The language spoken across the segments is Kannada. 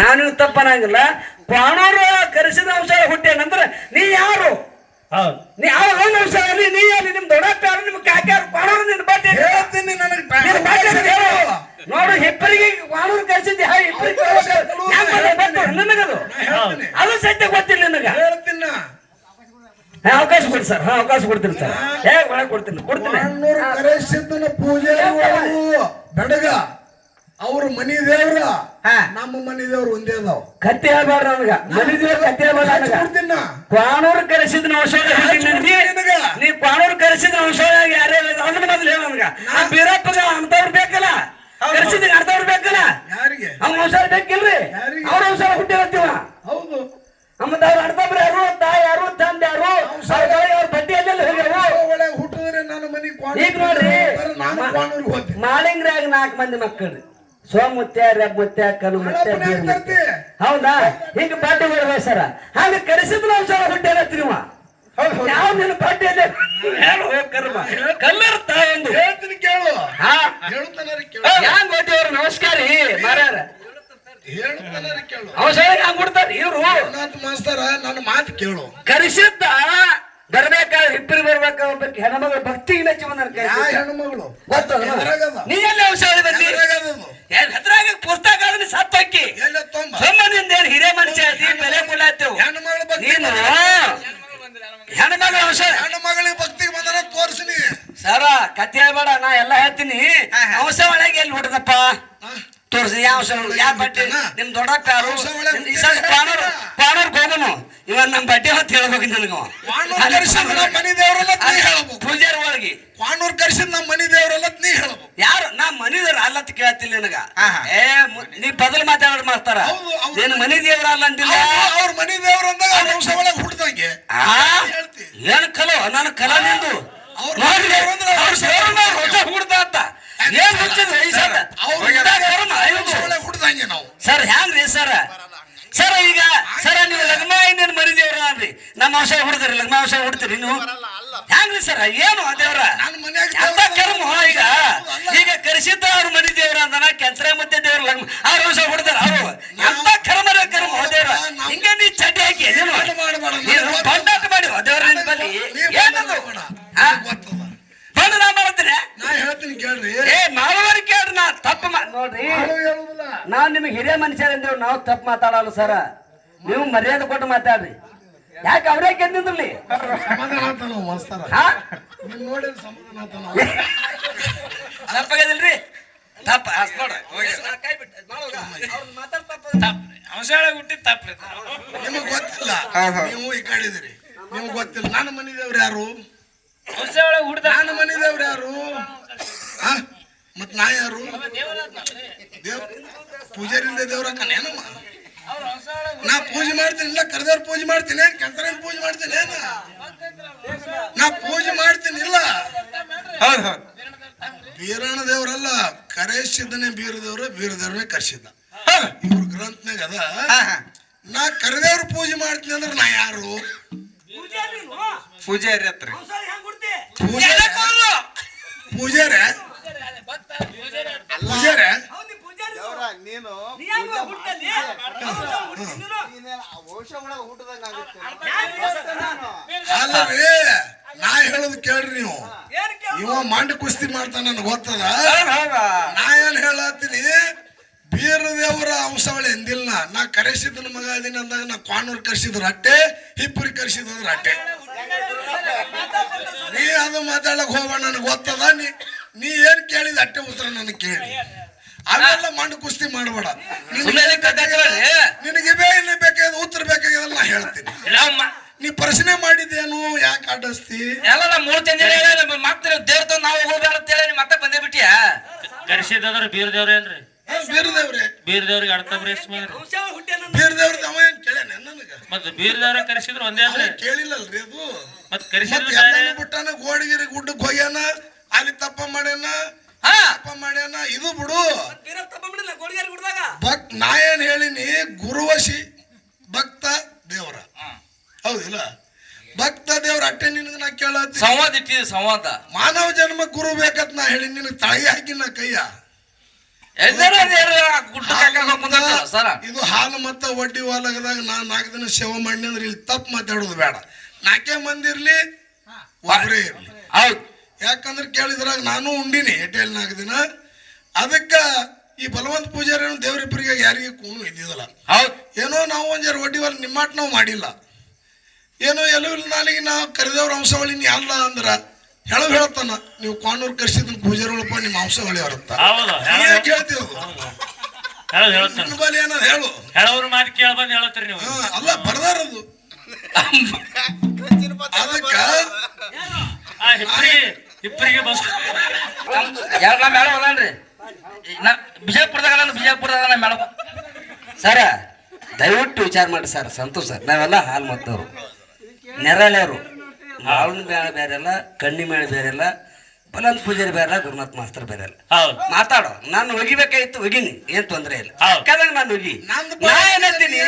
ನಾನು ತಪ್ಪನಾಗಿಲ್ಲ. ಕ್ವಾಣೂರು ಕರೆಸಿದ ಅಂಶ ಹುಟ್ಟೇನಂದ್ರೆ ನೀ ಯಾರು? ನೀ ಯಾವ ಅವನ ಅಂಶ ನೀ ನೀ ಯಾರು? ನಿಮ್ ದೊಡ್ಡಪ್ಪ ಯಾರು? ನಿಮ್ ಕಾಕ್ಯಾರು ಕ್ವಾಣೂರು ನಿನ್ ಬಟ್ಟೆ ಹೇಳ್ತೀನಿ ನನಗೆ. ನೋಡು ಹಿಪ್ಪರಿಗೆ ಕ್ವಾಣೂರು ಕರೆಸಿದ್ದೆ. ನಿನಗದು. ಅದು ಸತ್ಯ ಗೊತ್ತಿಲ್ಲ ನಿನಗ. ಹೇಳ್ತೀನಿ. ಅವಕಾಶ ಕೊಡಿ ಸರ್. ಹಾ ಅವಕಾಶ ಕೊಡ್ತೀನಿ ಸರ್. ಏ ಒಳಗೆ ಕೊಡ್ತೀನಿ? ಕೊಡ್ತೀನಿ. ಪೂಜೆ ಬೆಡಗ. ಅವ್ರ ಮನಿ ದೇವ್ರ. ಹಾ. ನಮ್ಮ ಮನಿ ದೇವ್ರ ಒಂದೇ ಅದಾವ. ಕತ್ತೆ ಹೇಳ್ಬಾರ್ದು ನನಗ. ಮನಿ ದೇವ್ರ ಕತ್ತೆ ಹೇಳ್ಬಾರ್ದು ನನಗ. ಕ್ವಾಣೂರು ಕರೆಸಿದ ಔಷಧ. ನೀ ಕ್ವಾಣೂರು ಕರೆಸಿದ ಔಷಧ ಯಾರೇ ಅದನ್ನ ಮೊದಲು ಹೇಳ ನನಗ. ಆ ಬೀರಪ್ಪಗ ಅಂತವ್ರು ಬೇಕಲ್ಲ? ಕರೆಸಿದ ಅಂತವ್ರು ಬೇಕಲ್ಲ? ಯಾರಿಗೆ? ಅವ್ನ ಔಷಧ ಬೇಕಿಲ್ರಿ? ಅವ್ರ ಔಷಧ ಹುಟ್ಟಿರತ್ತೀವ ಹೌದು. ನಮ್ಮ ಅವ್ರ ಅಡ್ತಬ್ರು ಯಾರು ತಾಯಿ ಯಾರು ತಂದ ಯಾರು ಅವ್ರ ಬಡ್ಡಿ ಒಳಗೆ ಹುಟ್ಟಿದ್ರೆ ನನ್ನ ಮನಿ ಈಗ ನೋಡ್ರಿ ಹೋಗ್ತೀನಿ. ನಾಲ್ಕು ಮಂದಿ ಮಕ್ಕಳು ಸೋಮುತ್ಯ ರಬ್ಬುತ್ಯ ಕಲು ಮುತ್ಯ. ಹೌದಾ? ಹಿಂಗ ಪಾಠ ಸರ. ಹಂಗ ಕರೆಸಿದ್ರು ಔಷಧ ಹುಟ್ಟಿರತ್ತಿ ಹುಟ್ಟೆ ಯಾವ ನಿನ್ನ ಬಾಟಿ ಕರ್ಮ. ಕಲ್ಲರ್ತ ಒಂದು ಹೇಳ್ತೀನಿ ಕೇಳು. ಹಾ. ಹೇಳ್ತಾನಾರ ಕೇಳು. ಹ್ಯಾಂಗ ಓದಿವ್ರು ನಮಸ್ಕಾರ ರೀ ಮಾರ್ಯಾರ. ಹ್ಯಾಂಗ ಇವ್ರು. ಮಾಸ್ತರ ನನ್ನ ಮಾತು ಕೇಳು. ಕರೆಸಿದ್ದ ಬರ್ಬೇಕಾದ್ರೆ ಇಬ್ಬರು ಬರ್ಬೇಕಾಗ ಹೆಣ್ಮಗಳು ಭಕ್ತಿಗೆ ಮೆಚ್ಚಿ ಬಂದ ಹೆಣ್ಮಗಳು? ನೀ ಎಲ್ಲಿ ಬಂದಿ ಎದ್ರಾಗದದು? ಏನ್ ಹೆದ್ರಾಗ ಪುಸ್ತಕ ಅದನ್ನ ಸತ್ತೋಕ್ಕಿ ಎಲ್ಲ ತೊಂಬ? ಸಂಬಂಧಿಂದ ಏನ್ ಹಿರೇ ಮನುಷ್ಯ ಅದಿ ಬೆಲೆ ಭಕ್ತಿ ನೀನು ಹೆಣ್ಮಗಳ ಅವಶ್ಯ ಹೆಣ್ಮಗಳ ಭಕ್ತಿಗೆ ಬಂದನ ತೋರ್ಸಿನಿ ಸರ ಕತ್ತೆ ಹೇಳ್ಬೇಡ ನಾ ಎಲ್ಲ ಹೇಳ್ತೀನಿ. ಅವಶ್ಯ ಒಳಗೆ ಎಲ್ಲಿ ಹುಟ್ಟದಪ್ಪ ತೋರ್ಸಿ ಯಾವ ಯಾವ ಬಟ್ಟೆ? ನಿಮ್ ದೊಡ್ಡಪ್ಪ ಯಾರು? ಸಲ ಪಾಣೂರ್ ಇವನ್ ನಮ್ ಬಟ್ಟೆ ಹೊತ್ತು ಹೇಳ್ಬೇಕು ನನಗ. ಮನಿ ದೇವ್ರಲ್ಲ ಪೂಜಾರಿ ಒಳಗೆ. ಪಾಣೂರ್ ಕರ್ಸಿದ್ ನಮ್ಮ ಮನಿ ದೇವ್ರಲ್ಲ ನೀ ಹೇಳ್ಬೇಕು. ಯಾರು? ನಾ ಮನಿದೇವ್ರ ಅಲ್ಲತ್ ಕೇಳ್ತಿಲ್ಲ ನಿನಗ. ಏ ನೀ ಬದಲು ಮಾತಾಡ ಮಾಡ್ತಾರ. ನೀನ್ ಮನಿ ದೇವ್ರ ಅಲ್ಲ ಅಂತಿಲ್ಲ ಅವ್ರು- ಮನಿ ದೇವ್ರ ಅಂದಾಗ ವಂಶ ಒಳಗೆ? ಹೇಳ್ತಿ. ಏನ್ ಕಲೋ? ನಾನು ಕಲಾ ನಿಂದು. ಅವ್ರ ಹುಡ್ದ ಅಂತ. ಏನ್ ಹುಚ್ಚಿದ್ರಿ ಸರ್? ಅವ್ರ ಹುಡ್ದಾಗ ನಾವು. ಸರ್ ಹ್ಯಾಂಗ್ರಿ ಸರ್? ಸರ್ ಈಗ ಸರ್ ನೀವು ಲಗ್ನ ಇನ್ನೇನು ಮರಿದೇವ್ರ ಅನ್ರಿ ನಮ್ಮ ಔಷಧ ಹುಡ್ದ್ರಿ ಲಗ್ನ ಔಷಧ ಹುಡ್ತೀರಿ ನೀವು? ಹ್ಯಾಂಗ್ರಿ ಸರ್? ಏನು ದೇವ್ರ? ಎಂತ ಕರ್ಮ ಈಗ? ಈಗ ಕರೆಸಿದ್ದ ಅವ್ರ ಮನಿ ದೇವ್ರ ಅಂದನ ಕೆಂಚರ ಮತ್ತೆ ದೇವ್ರ ಲಗ್ನ ಅವ್ರ ವಂಶ ಹುಡ್ದಾರ ಅವರು ಎಂತ ಕರ್ಮರ ಕರ್ಮ ದೇವ್ರ? ಹಿಂಗೆ ನೀ ಚಡ್ಡಿ ಹಾಕಿ ನೀನು ಮಾಡಬೇಡ ನೀನು ಬಂಡಾಟ ಮಾಡಿ ಹೋ ದೇವ್ರ ನಿನ್ ಬಲ್ಲಿ ಏನದು ಹಾ? ಗೊತ್ತದ ಬಂದು ನಾ ಮಾಡ್ತೀನಿ ನಾ ಹೇಳ್ತೀನಿ ಕೇಳ್ರಿ ಏ ಮಾಡುವವರಿಗೆ ಕೇಳ್ರಿ ನಾ ತಪ್ಪು ಮಾ ನೋಡ್ರಿ ಯಾರು ಹೇಳುದಿಲ್ಲ ನಾವ್ ನಿಮಗೆ ಹಿರಿಯ ಮನುಷ್ಯರಂದೇವ್ ನಾವು ತಪ್ಪು ಮಾತಾಡಲ್ಲ ಸರ. ನೀವು ಮರ್ಯಾದೆ ಕೊಟ್ಟು ಮಾತಾಡ್ರಿ. ಯಾಕೆ ಅವ್ರೇ ತಪ್ಪಾಗದಿಲ್ರಿ ತಪ್ಪ ನೋಡ್ರಿ ಹುಟ್ಟಿದ ತಪ್ಪ ನಿಮಗ್ ಗೊತ್ತಿಲ್ಲ. ನೀವು ಈ ನಿಮ್ಗೆ ಗೊತ್ತಿಲ್ಲ. ನನ್ನ ಮನಿ ದೇವ್ರು ಯಾರು ಹುಡ್ದ ನನ್ನ ಮನಿ ದೇವ್ರು ಯಾರು? ಆ? ಮತ್ ನಾ ಯಾರು? ದೇವ್ ಪೂಜಾರಿಂದ ದೇವ್ರ ಕನೇನಮ್ಮ ನಾ ಪೂಜೆ ಮಾಡ್ತೀನಿ ಇಲ್ಲ ಕರೆದವ್ರ ಪೂಜೆ ಮಾಡ್ತೀನಿ ಕೆಂತರ ಪೂಜೆ ಮಾಡ್ತೀನಿ ಏನ? ನಾ ಪೂಜೆ ಮಾಡ್ತೀನಿ ಇಲ್ಲ. ಹೌದು ಹೌದು. ಬೀರಣ ದೇವ್ರಲ್ಲ ಕರೆಸಿದ್ದನೇ ಬೀರದೇವ್ರ ಬೀರದೇವ್ರೇ ಕರೆಸಿದ್ದ. ದೇವ್ರೇ ಇವ್ರ ಗ್ರಂಥನಾಗ ಅದ ನಾ ಕರೆದೇವ್ರ ಪೂಜೆ ಮಾಡ್ತೀನಿ ಅಂದ್ರೆ ನಾ ಯಾರು? ಪೂಜಾರಿ ಹತ್ರ ಪೂಜಾರಿ ಪೂಜಾರಿ? ಪೂಜಾರಿ? ದೇವ್ರ ನೀನು ಅಲ್ಲರಿ ನಾ ಹೇಳೋದು ಕೇಳ್ರಿ ನೀವು. ಇವ ಮಂಡ ಕುಸ್ತಿ ಮಾಡ್ತಾನ ನನ್ಗೆ ಗೊತ್ತದ? ನಾ ಏನ್ ಹೇಳತ್ತೀನಿ? ಬೀರದೇವರ ಅಂಶವಳಿ ಎಂದಿಲ್ಲ ನಾ ಕರೆಸಿದ ಮಗ ಅದೀನಿ ಅಂದಾಗ ನಾ ಕ್ವಾಣೂರ್ ಕರ್ಸಿದ್ರು ಅಟ್ಟೆ ಹಿಪ್ಪರಿ ಕರೆಸಿದ್ರ ಅಟ್ಟೆ ನೀ ಅದು ಮಾತಾಡಕ್ ಹೋಗೋಣ ನನಗೆ ಗೊತ್ತದ? ನೀ ನೀ ಏನ್ ಕೇಳಿದ ಅಟ್ಟೆ ಉತ್ತರ ನನಗೆ ಕೇಳಿ. ಅವೆಲ್ಲ ಮಣ್ಣು ಕುಸ್ತಿ ಮಾಡಬೇಡ. ನಿನಗೆ ಬೇ ಇಲ್ಲಿ ಬೇಕಾದ ಉತ್ತರ ಬೇಕಾಗ್ಯದಲ್ಲ ನಾ ಹೇಳ್ತೀನಿ. ನೀ ಪ್ರಶ್ನೆ ಮಾಡಿದ್ದೇನು? ಯಾಕೆ ಅಡ್ಡಸ್ತಿ ಎಲ್ಲ ನಾ ಮೂರು ತಿಂಗಳು ಮತ್ತೆ ದೇವ್ರ ನಾವು ಹೋಗ್ಬೇಡ ಅಂತ ಹೇಳಿ ನೀವ್ ಮತ್ತೆ ಬಂದೇ ಬಿಟ್ಟಿಯಾ? ಕರ್ಸಿದ್ರ ಬೀರ್ ದೇವ್ರ ಏನ್ರಿ ಬೀರ್ ದೇವ್ರೆ ಬೀರ್ ದೇವ್ರಿಗೆ ಅಡ್ತಬ್ರಿ ಬೀರ್ ದೇವ್ರ ಅವ ಏನ್ ಕೇಳ್ಯಾನ ನನಗ? ಮತ್ ಬೀರ್ ದೇವ್ರ ಕರೆಸಿದ್ರು ಒಂದೇ ಅಲ್ರಿ? ಕೇಳಿಲ್ಲಲ್ರಿ ಅದು. ಮತ್ತೆ ಕರೆಸಿದ್ರು ಬಿಟ್ಟಾನ ಗೋಡಿಗಿರಿ ಗುಡ್ಡಕ್ಕೆ ಹೋಗ್ಯಾನ ಅಲ್ಲಿ ತಪ್ಪ ಮಾಡ್ಯಾನ ತಪ್ಪ ಮಾಡ್ಯಾನ ಇದು ಬಿಡು. ಭಕ್ ನಾ ಏನ್ ಹೇಳಿನಿ ಗುರುವಶಿ ಭಕ್ತ ದೇವರ. ಹೌದಿಲ್ಲ? ಭಕ್ತ ದೇವ್ರ ಅಟ್ಟೆ ನಿನಗೆ ನಾ ಕೇಳ ಸಂವಾದ ಇಟ್ಟಿದ್ ಸಂವಾದ. ಮಾನವ ಜನ್ಮ ಗುರು ಬೇಕಂತ ನಾ ಹೇಳಿ ನಿನಗೆ ತಾಯಿ ಹಾಕಿ ನಾ ಕೈಯ ಇದು ಹಾಲು ಮತ್ತ ಒಡ್ಡಿ ಹೊಲಗದಾಗ ನಾ ನಾಲ್ಕು ದಿನ ಶಿವ ಮಾಡಿ ಅಂದ್ರೆ ಇಲ್ಲಿ ತಪ್ಪು ಮಾತಾಡೋದು ಬೇಡ. ನಾಲ್ಕೇ ಮಂದಿರ್ಲಿ ಒಬ್ಬರೇ ಇರ್ಲಿ. ಹೌದ್. ಯಾಕಂದ್ರೆ ಕೇಳಿದ್ರಾಗ ನಾನು ಉಂಡಿನಿ ಎಟೆಲ್ ನಾಲ್ಕು ದಿನ. ಅದಕ್ಕೆ ಈ ಬಲವಂತ ಪೂಜಾರಿ ದೇವರಿಬ್ಬರಿಗೆ ಯಾರಿಗೆ ಕೂನು ಇದ್ದಿದ್ದಲ್ಲ. ಹೌದ್. ಏನೋ ನಾವು ಒಂದು ಜರ ಒಡ್ಡಿ ಹೊಲ ನಿಮ್ಮಾಟ ನಾವು ಮಾಡಿಲ್ಲ. ಏನೋ ಎಲ್ಲೂ ಇಲ್ಲ ನಾಲಿಗೆ ನಾವು ಕರೆದವ್ರ ಅಂಶವಳಿ ನೀ ಅಲ್ಲ ಅಂದ್ರ ಹೇಳೋ ಹೇಳ್ತಾನ ನೀವು ಕಾನೂರು ಕರ್ಸಿದ್ ಪೂಜಾರಿಗಳಪ್ಪ ನಿಮ್ಮ ಅಂಶವಳಿ ಹೊರತ್ತ ಬಲ್ಲಿ ಏನದ ಹೇಳು. ಹೇಳೋರು ಮಾತು ಕೇಳ ಬಂದು ಹೇಳತ್ತೀರಿ ನೀವು. ಅಲ್ಲ ಬರ್ದಾರದು ಅದಕ್ಕ ಆ ಇಬ್ಬರಿಗೆ ಇಬ್ಬರಿಗೆ ಬಸ್. ಯಾರು ನಾ ಮೇಡ ಹೋಗಲ್ರಿ ನಾ ಬಿಜಾಪುರದಾಗ ಅದಾನ ಬಿಜಾಪುರದಾಗ ಅದಾನ ಮೇಡ ಸರ ದಯವಿಟ್ಟು ವಿಚಾರ ಮಾಡಿ ಸರ್ ಸಂತೋಷ ಸರ್. ನಾವೆಲ್ಲ ಹಾಲು ಮತ್ತವ್ರು. ನೆರಳೆಯವರು ಮಾವಿನ ಬೇಳೆ ಬೇರೆ ಅಲ್ಲ ಕಣ್ಣಿ ಮೇಳೆ ಬೇರೆ ಅಲ್ಲ ಬಲಂತ ಪೂಜಾರಿ ಬೇರೆ ಅಲ್ಲ ಗುರುನಾಥ್ ಮಾಸ್ತರ್ ಬೇರೆ ಅಲ್ಲ. ಹೌದು. ಮಾತಾಡೋ. ನಾನು ಒಗಿಬೇಕಾಗಿತ್ತು ಒಗಿನಿ. ಏನ್ ತೊಂದರೆ ಇಲ್ಲ. ನಾನು ಒಗಿ. ನಂದು ನಾ ಏನಂತೀನಿ?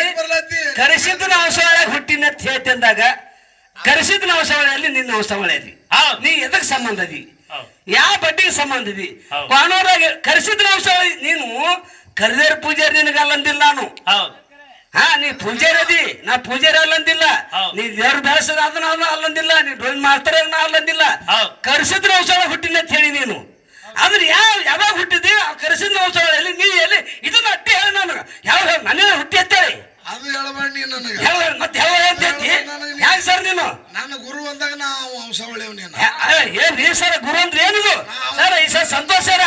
ಕರೆಸಿದ್ದನ ವಂಶಾವಳಿಯಾಗ ಹುಟ್ಟಿನ ಅಂತ ಹೇಳ್ತಿ ನಾವು ಕರೆಸಿದ್ದನ ಅಲ್ಲಿ ನಿನ್ನ ಹೌದು. ನೀ ಎದಕ್ ಸಂಬಂಧ ಅದಿ? ಯಾವ ಬಡ್ಡಿಗೆ ಸಂಬಂಧ ಇದಿ ಹೌದು. ಕಾನೂರಾಗ ನಾವು ವಂಶಾವಳಿ ನೀನು ಕರೆದೇರ್ ಪೂಜಾರಿ ನಿನಗಲ್ಲಂದಿಲ್ಲ ನಾನು. ಹಾ ನೀ ಪೂಜಾರಿ ಅದಿ. ನಾ ಪೂಜಾರಿ ಅಲ್ಲಂದಿಲ್ಲ. ನೀ ದೇವ್ರ ಬೆಳೆಸದ ಅದನ್ನ ಅಲ್ಲಂದಿಲ್ಲ. ನೀ ಡೊಲ್ ಮಾಸ್ತರ ಅಲ್ಲಂದಿಲ್ಲ. ಹೌದು. ನಾವು ಹುಟ್ಟಿನ ಅಂತ ಹೇಳಿ ನೀನು. ಆದ್ರೆ ಯಾವ ಯಾವಾಗ ಹುಟ್ಟಿದಿ? ಆ ನಾವು ವಂಶಾವಳಿಯಲ್ಲಿ ನೀ ಎಲ್ಲಿ ಇದನ್ನ ಅಟ್ಟಿ ಹೇಳಿ ನನಗೆ ಯಾವ ನನ್ನ ಹುಟ್ಟಿ ಅಂತೇಳಿ ಅದು ಹೇಳಬೇಡ ನೀ ನನಗ ಯಾವ ಮತ್ತೆ ಯಾವ ಅಂತ ಹೇಳ್ತಿ ಯಾಕೆ ಸರ್ ನೀನು ನನ್ನ ಗುರು ಅಂದಾಗ ನಾವು ವಂಶವಳಿ ಅವನೇನ ಏನ್ ರೀ ಸರ್ ಗುರು ಅಂದ್ರೆ ಏನಿದು ಸರ್ ಈ ಸರ್ ಸಂತೋಷ ಸರ.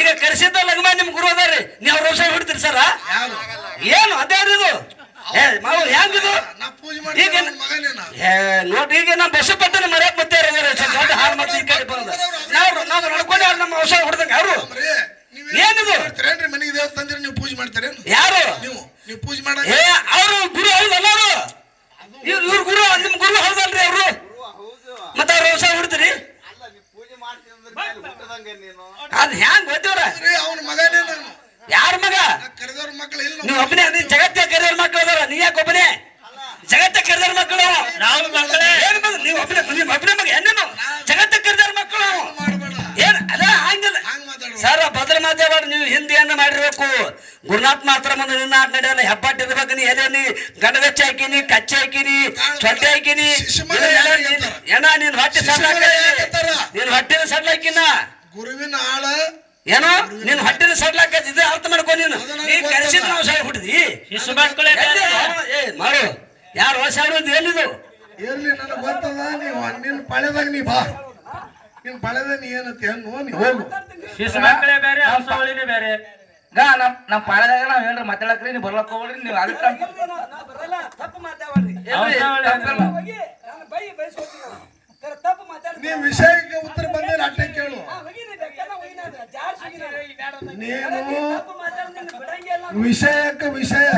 ಈಗ ಕರೆಸಿದ್ದ ಲಗ್ನ ನಿಮ್ ಗುರು ಅದಾರಿ ನೀವು ಅವ್ರ ವಂಶ ಹಿಡ್ತೀರಿ ಸರ ಏನು? ಏನು ಅದೇವ್ರಿದು ಏ ಮಾವು ಹೆಂಗಿದು ನಾ ಪೂಜೆ ಈಗ ಏ ನೋಡ್ರಿ ಈಗ ನಮ್ಮ ಬಸಪ್ಪಟ್ಟನ ಮರ್ಯಾಕ್ ಮತ್ತೆ ದೊಡ್ಡ ಹಾಲು ಮತ್ತೆ ಈ ಕಡೆ ಬರೋದು ನಾವು ನಾವು ನಡ್ಕೊಂಡು ಅವ್ರು ನಮ್ಮ ವಂಶ ಹೊಡ್ದಂಗ? ಅವರು ಏನಿದು? ಮನೆಗೆ ದೇವ್ರ ತಂದಿರಿ ನೀವು ಪೂಜೆ ಮಾಡ್ತೀರೇನು ಯಾರು? ನೀವು ನೀವು ಪೂಜೆ ಮಾಡ ಅವರು ಗುರು ಹೌದಲ್ಲ? ಗುರುನಾಥ್ ಮಾತ್ರ ಮುಂದೆ ನಿನ್ನ ಆಟ ನಡೆಯಲ್ಲ. ಹೆಬ್ಬಟ್ಟು ಇರ್ಬೇಕು ನೀ ಎಲೆ ನೀ ಗಣವೆಚ್ಚ ಹಾಕಿನಿ ಕಚ್ಚಿ ಹಾಕಿನಿ ಚೊಟ್ಟೆ ಹಾಕಿನಿ? ಏನ ನೀನ್ ಹೊಟ್ಟೆ ಸಡ್ಲ? ನೀನ್ ಹೊಟ್ಟೆನ ಸಡ್ಲ ಹಾಕಿನ? ಗುರುವಿನ ಆಳ ಏನೋ? ನಿನ್ ಹೊಟ್ಟೆನ ಸಡ್ಲ ಹಾಕಿ ಇದು ಅರ್ಥ ಮಾಡ್ಕೊ ನೀನು. ನೀ ಕರೆಸಿದ್ ನಾವು ಸಾಯಿ ಹುಟ್ಟಿದಿ ಶಿಶು ಮಕ್ಕಳೇ ಮಾಡು. ಯಾರು ಹೊಸ ಆಡೋದು ಏನಿದು ಇರ್ಲಿ ನನಗೆ ಗೊತ್ತದ? ನೀವು ನಿನ್ನ ಪಳೆದಾಗ ನೀ ಬಾ. ನಿನ್ನ ಪಳೆದ ನೀ ಏನತ್ತೆ ಹೆಣ್ಣು ನೀ ಹೋಗು. ಶಿಶು ಮಕ್ಕಳೇ ಬೇರೆ ಬೇರೆ. ಗಾ ನಮ್ ನಮ್ ಪಾಳದಾಗ ನಾವ್ ಏನ್ರ ಮಾತಾಡಕ್ರಿ ನೀವು ಬರ್ಲಕ್ ಹೋಗ್ರಿ ನೀವ್ ಅದಕ್ಕೆ ನೀ ವಿಷಯಕ್ಕೆ ಉತ್ತರ ಬಂದ್ರೆ ಅಟ್ಟೆ ಕೇಳು. ನೀನು ವಿಷಯಕ್ಕೆ ವಿಷಯ.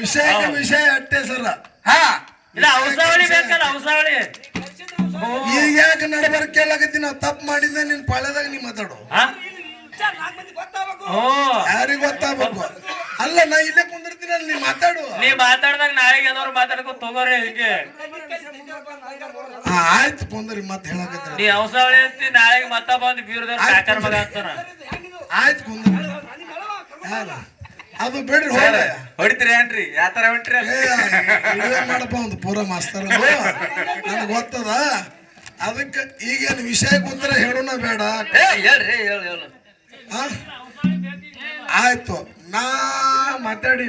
ವಿಷಯಕ್ಕೆ ವಿಷಯ ಅಟ್ಟೆ ಸರ. ಹಾ ಇಲ್ಲ ಹಂಸವಳಿ ಬೇಕಲ್ಲ ಹಂಸವಳಿ ಈಗ ಯಾಕೆ ನಡ್ಬರ್ ಕೇಳಾಕತ್ತಿ? ನಾವು ತಪ್ಪು ಮಾಡಿದ್ದೆ ನಿನ್ನ ಪಾಳ್ಯದಾಗ ನೀ ಮಾತಾಡು. ಹಾ? ಯಾರಿಗೆ ಗೊತ್ತಾಗಬೇಕು? ಅಲ್ಲ ನಾ ಇಲ್ಲೇ ಕುಂದಿರ್ತೀನಲ್ಲ ನೀ ಮಾತಾಡು. ನೀ ಮಾತಾಡ್ದಾಗ ನಾಳೆಗೆ ಏನಾದ್ರು ಮಾತಾಡ್ಕೊ ತಗೋರಿ ಇದಕ್ಕೆ ಆ, ಆಯ್ತು ಕುಂದ್ರಿ ಮತ್ತೆ ಹೇಳಕತ್ರಿ ನೀ ಅವಸಾವಳಿ ಅಂತಿ ನಾಳೆಗೆ ಮತ್ತ ಬಂದು ಬೀರದವ್ರ ಕಾಕರ ಮಗ ಅಂತಾನ. ಆಯ್ತು ಕುಂದ್ರಿ. ಯಾರ? ಅದು ಬಿಡ್ರಿ ಹೋಗ ಹೊಡಿತೀರಿ ಏನ್ರಿ? ಯಾತರ ಹೊಂಟ್ರಿ? ಮಾಡಪ್ಪ ಒಂದು ಪೂರ ಮಾಸ್ತರ್ ನನಗೆ ಗೊತ್ತದ. ಅದಕ್ಕೆ ಈಗೇನು ವಿಷಯ ಕುಂದ್ರೆ ಹೇಳೋಣ ಬೇಡ. ಏ ಹೇಳ್ರಿ ಹೇಳು ಹೇಳು? ಆಯ್ತು ನಾ ಮಾತಾಡಿ